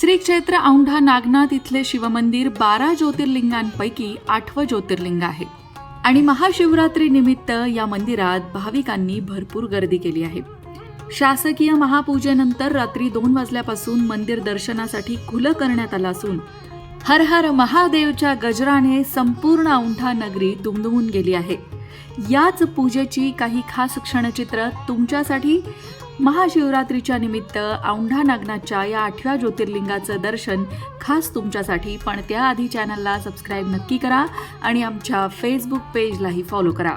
श्री क्षेत्र औंढा नागनाथ इथले शिवमंदिर बारा ज्योतिर्लिंगांपैकी आठवं ज्योतिर्लिंग आहे. आणि महाशिवरात्री निमित्त या मंदिरात भाविकांनी भरपूर गर्दी केली आहे. शासकीय महापूजेनंतर रात्री दोन वाजल्यापासून मंदिर दर्शनासाठी खुलं करण्यात आलं असून हर हर महादेवच्या गजराने संपूर्ण औंढा नगरी दुमदुमून गेली आहे. याच पूजेची काही खास क्षणचित्र तुमच्यासाठी महाशिवरात्रीच्या निमित्त औंढा नागनाथच्या या आठव्या ज्योतिर्लिंगाचं दर्शन खास तुमच्यासाठी पण त्याआधी चॅनलला सबस्क्राईब नक्की करा आणि आमच्या फेसबुक पेजलाही फॉलो करा.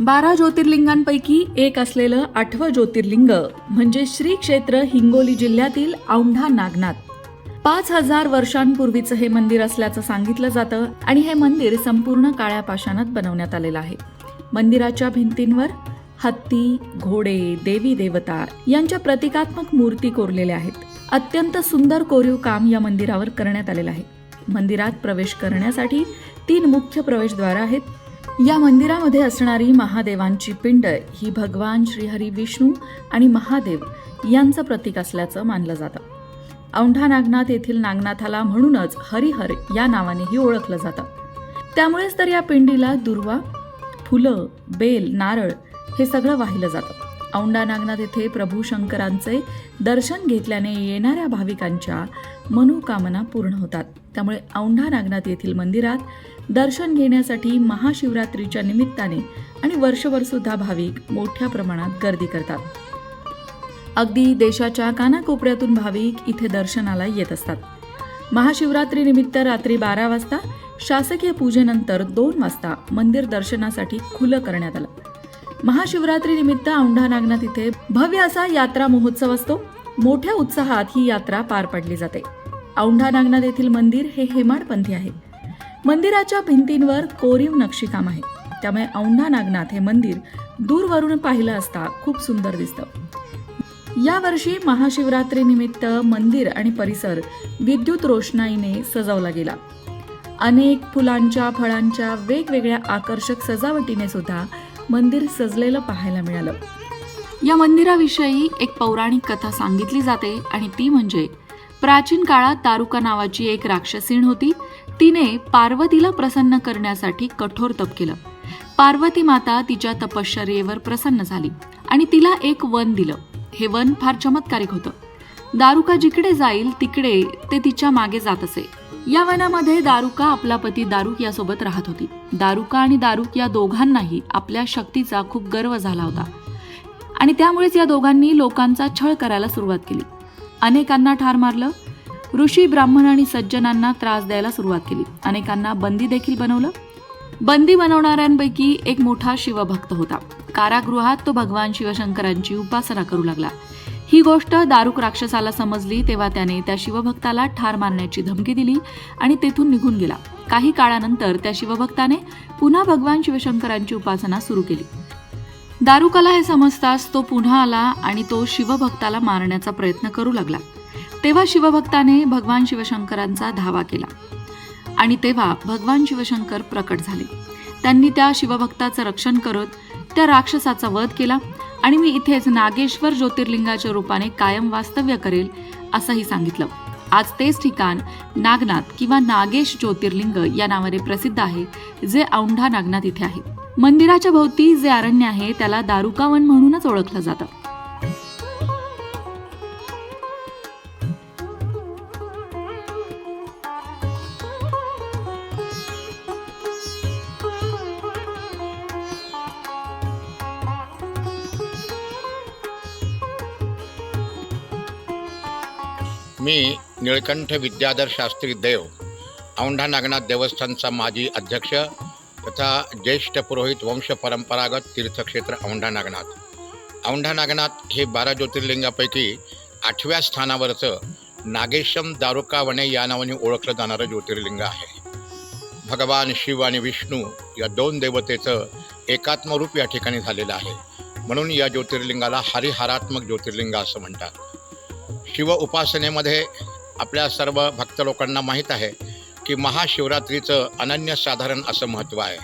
बारा ज्योतिर्लिंगांपैकी एक असलेलं आठवं ज्योतिर्लिंग म्हणजे श्री क्षेत्र हिंगोली जिल्ह्यातील औंढा नागनाथ. पाच हजार वर्षांपूर्वीचं हे मंदिर असल्याचं सांगितलं जातं आणि हे मंदिर संपूर्ण काळ्या पाषाणात बनवण्यात आलेलं आहे. मंदिराच्या भिंतींवर हत्ती घोडे देवी देवता यांच्या प्रतिकात्मक मूर्ती कोरलेल्या आहेत. अत्यंत सुंदर कोरीव काम या मंदिरावर करण्यात आलेलं आहे. मंदिरात प्रवेश करण्यासाठी तीन मुख्य प्रवेशद्वार आहेत. या मंदिरामध्ये असणारी महादेवांची पिंड ही भगवान श्रीहरी विष्णू आणि महादेव यांचं प्रतीक असल्याचं मानलं जातं. औंढा नागनाथ येथील नागनाथाला म्हणूनच हरिहर या नावानेही ओळखलं जातं. त्यामुळेच तर या पिंडीला दुर्वा फुलं बेल नारळ हे सगळं वाहिलं जातं. औंढा नागनाथ येथे प्रभू शंकरांचे दर्शन घेतल्याने येणाऱ्या भाविकांच्या मनोकामना पूर्ण होतात. त्यामुळे औंढा नागनाथ येथील मंदिरात दर्शन घेण्यासाठी महाशिवरात्रीच्या निमित्ताने आणि वर्षभर सुद्धा भाविक मोठ्या प्रमाणात गर्दी करतात. अगदी देशाच्या कानाकोपऱ्यातून भाविक इथे दर्शनाला येत असतात. महाशिवरात्रीनिमित्त रात्री बारा वाजता शासकीय पूजेनंतर दोन वाजता मंदिर दर्शनासाठी खुलं करण्यात आलं. महाशिवरात्रीनिमित्त औंढा नागनाथ इथे भव्य असा यात्रा महोत्सव असतो. मोठ्या उत्साहात ही यात्रा पार पाडली जाते. औंढा नागनाथ येथील मंदिर हे हेमाडपंथी आहे. मंदिराच्या भिंतींवर कोरीव नक्षीकाम आहे. त्यामुळे औंढा नागनाथ हे मंदिर दूरवरून पाहिलं असता खूप सुंदर दिसतं. यावर्षी महाशिवरात्रीनिमित्त मंदिर आणि परिसर विद्युत रोषणाईने सजवला गेला. अनेक फुलांच्या फळांच्या वेगवेगळ्या आकर्षक सजावटीने सुद्धा मंदिर सजलेलं पाहायला मिळालं. या मंदिराविषयी एक पौराणिक कथा सांगितली जाते आणि ती म्हणजे प्राचीन काळात तारुका नावाची एक राक्षसीण होती. तिने पार्वतीला प्रसन्न करण्यासाठी कठोर तप केलं. पार्वती माता तिच्या तपश्चर्येवर प्रसन्न झाली आणि तिला एक वन दिलं. हे वन फार चमत्कारिक होतं. दारुका जिकडे जाईल तिकडे ते तिच्यामागे जात असे. या वनामध्ये दारुका आपला पती दारुक यासोबत राहत होती. दारुका आणि दारुक या दोघांनाही आपल्या शक्तीचा खूप गर्व झाला होता. आणि त्यामुळेच या दोघांनी लोकांचा छळ करायला सुरुवात केली. अनेकांना ठार मारलं. ऋषी ब्राह्मण आणि सज्जनांना त्रास द्यायला सुरुवात केली. अनेकांना बंदी देखील बनवलं. बंदी बनवणाऱ्यांपैकी एक मोठा शिवभक्त होता. कारागृहात तो भगवान शिवशंकरांची उपासना करू लागला. ही गोष्ट दारुक राक्षसाला समजली तेव्हा त्याने त्या शिवभक्ताला ठार मारण्याची धमकी दिली आणि तेथून निघून गेला. काही काळानंतर त्या शिवभक्ताने पुन्हा भगवान शिवशंकरांची उपासना सुरू केली. दारुकाला हे समजताच तो पुन्हा आला आणि तो शिवभक्ताला मारण्याचा प्रयत्न करू लागला. तेव्हा शिवभक्ताने भगवान शिवशंकरांचा धावा केला आणि तेव्हा भगवान शिवशंकर प्रकट झाले. त्यांनी त्या शिवभक्ताचं रक्षण करत त्या राक्षसाचा वध केला आणि मी इथेच नागेश्वर ज्योतिर्लिंगाच्या रूपाने कायम वास्तव्य करेल असंही सांगितलं. आज तेच ठिकाण नागनाथ किंवा नागेश ज्योतिर्लिंग या नावाने प्रसिद्ध आहे जे औंढा नागनाथ इथे आहे. मंदिराच्या भोवती जे अरण्य आहे त्याला दारुकावन म्हणूनच ओळखलं जातं. मी निळकंठ विद्याधर शास्त्री देव औंढा नागनाथ देवस्थानचा माजी अध्यक्ष तथा ज्येष्ठ पुरोहित वंश परंपरागत तीर्थक्षेत्र औंढा नागनाथ. औंढा नागनाथ हे बारा ज्योतिर्लिंगापैकी आठव्या स्थानावरचं नागेशम दारुकावणे या नावाने ओळखलं जाणारं ज्योतिर्लिंग आहे. भगवान शिव आणि विष्णू या दोन देवतेचं एकात्मरूप या ठिकाणी झालेलं आहे. म्हणून या ज्योतिर्लिंगाला हरिहारात्मक ज्योतिर्लिंग असं म्हणतात. शिव उपासनेमध्ये आपल्या सर्व भक्त लोकांना माहीत आहे की महाशिवरात्रीचं अनन्यसाधारण असं महत्त्व आहे.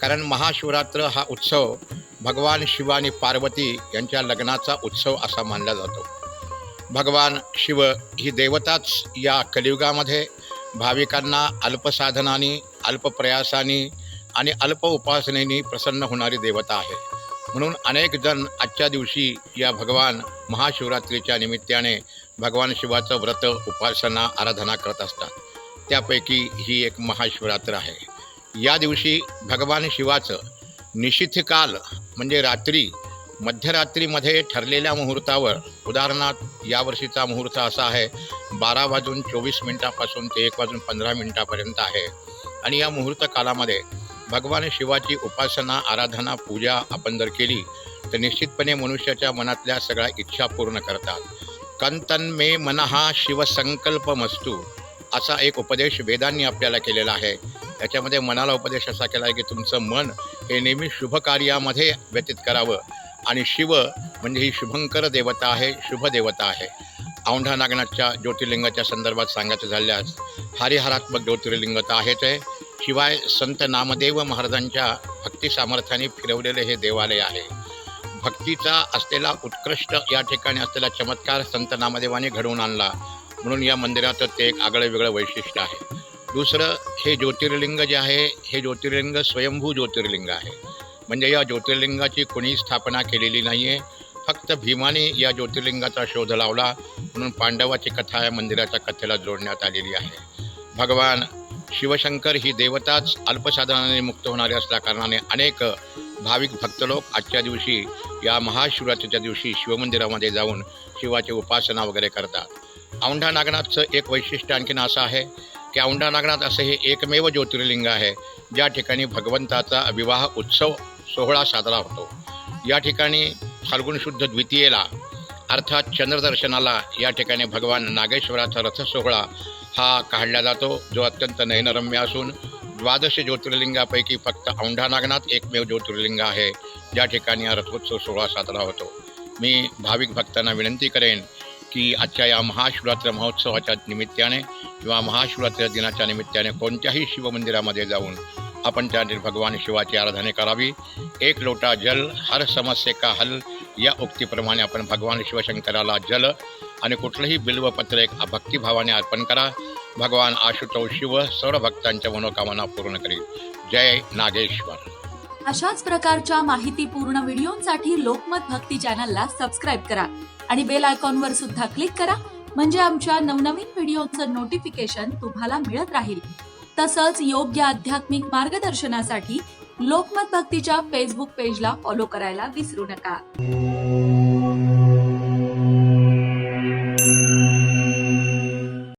कारण महाशिवरात्र हा उत्सव भगवान शिव आणि पार्वती यांच्या लग्नाचा उत्सव असा मानला जातो. भगवान शिव ही देवताच या कलियुगामध्ये भाविकांना अल्पसाधनाने अल्पप्रयासाने आणि अल्प उपासनेनी प्रसन्न होणारी देवता आहे. म्हणून अनेक जण आजच्या दिवशी या भगवान महाशिवरात्रीच्या निमित्ताने भगवान शिवाचं व्रत उपासना आराधना करत असतात. त्यापैकी ही एक महाशिवरात्र आहे. या दिवशी भगवान शिवाचं निशिथकाल म्हणजे रात्री मध्यरात्रीमध्ये ठरलेल्या मुहूर्तावर उदाहरणार्थ यावर्षीचा मुहूर्त असा आहे बारा वाजून चोवीस मिनटापासून ते एक वाजून पंधरा मिनिटापर्यंत आहे. आणि या मुहूर्त कालामध्ये भगवान शिवाची उपासना आराधना पूजा आपण जर केली तर निश्चितपणे मनुष्याच्या मनातल्या सगळ्या इच्छा पूर्ण करतात. कंतन मे मनहा शिवसंकल्पमस्तू असा एक उपदेश वेदांनी आपल्याला केलेला आहे. त्याच्यामध्ये मनाला उपदेश असा केला आहे की तुमचं मन हे नेहमी शुभ कार्यामध्ये व्यतीत करावं. आणि शिव म्हणजे ही शुभंकर देवता आहे शुभ देवता आहे. औंढा नागनाथच्या ज्योतिर्लिंगाच्या संदर्भात सांगायचं झाल्यास हरिहरात्मक ज्योतिर्लिंग तर आहेच आहे. शिवाय संत नामदेव महाराजांच्या भक्ती सामर्थ्याने फिरवलेले हे देवालय आहे. भक्तीचा असलेला उत्कृष्ट या ठिकाणी असलेला चमत्कार संत नामदेवाने घडवून आणला. म्हणून या मंदिराचं ते एक आगळं वेगळं वैशिष्ट्य आहे. दुसरं हे ज्योतिर्लिंग जे आहे हे ज्योतिर्लिंग स्वयंभू ज्योतिर्लिंग आहे. म्हणजे या ज्योतिर्लिंगाची कोणी स्थापना केलेली नाही आहे फक्त भीमाने या ज्योतिर्लिंगाचा शोध लावला. म्हणून पांडवाची कथा या मंदिराच्या कथेला जोडण्यात आलेली आहे. भगवान शिवशंकर ही देवताच अल्पसाधनाने मुक्त होणारी असल्या कारणाने अनेक भाविक भक्त लोक आजच्या दिवशी या महाशिवरात्रीच्या दिवशी शिवमंदिरामध्ये जाऊन शिवाची उपासना वगैरे करतात. औंढा नागनाथचं एक वैशिष्ट्य आणखीन असं आहे की औंढा नागनाथ असं हे एकमेव ज्योतिर्लिंग आहे. ज्या ठिकाणी भगवंताचा विवाह उत्सव सोहळा साजरा होतो. या ठिकाणी फाल्गुन शुद्ध द्वितीयेला अर्थात चंद्रदर्शनाला या ठिकाणी भगवान नागेश्वराचा रथ सोहळा हा काढला जातो जो अत्यंत नयनरम्य असून द्वादश ज्योतिर्लिंगापैकी फक्त औंढा नागनाथ एकमेव ज्योतिर्लिंग आहे. ज्या ठिकाणी हा रथोत्सव सोहळा साजरा होतो. मी भाविक भक्तांना विनंती करेन की आजच्या या महाशिवरात्र महोत्सवाच्या निमित्ताने किंवा महाशिवरात्र दिनाच्या निमित्ताने कोणत्याही शिवमंदिरामध्ये जाऊन आपण त्या भगवान शिवाची आराधने करावी. एक लोटा जल हर समस्ये का हल या उक्तीप्रमाणे आपण भगवान शिवशंकराला जल आणि कुठलंही बिल्वपत्र एक भक्तिभावाने अर्पण करा. भगवान आशुतोष शिव सर्व भक्तांच्या मनोकामना पूर्ण करील जय नागेश्वर. अशाच प्रकारच्या माहितीपूर्ण व्हिडिओंसाठी लोकमत भक्ती चॅनलला सबस्क्राईब करा आणि बेल आयकॉनवर सुद्धा क्लिक करा म्हणजे आमच्या नवनवीन व्हिडिओचं नोटिफिकेशन तुम्हाला मिळत राहील. तसंच योग्य आध्यात्मिक मार्गदर्शनासाठी लोकमत भक्तीच्या फेसबुक पेजला फॉलो करायला विसरू नका.